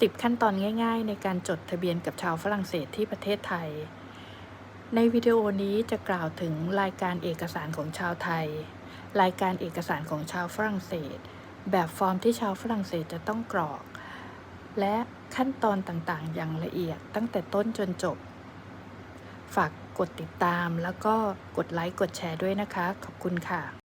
10 ขั้นตอนง่ายๆ ในการจดทะเบียนกับชาวฝรั่งเศสที่ประเทศไทย ในวิดีโอนี้จะกล่าวถึงรายการเอกสารของชาวไทย รายการเอกสารของชาวฝรั่งเศส แบบฟอร์มที่ชาวฝรั่งเศสจะต้องกรอก และขั้นตอนต่างๆ อย่างละเอียดตั้งแต่ต้นจนจบ ฝากกดติดตามแล้วก็กดไลค์กดแชร์ด้วยนะคะ ขอบคุณค่ะ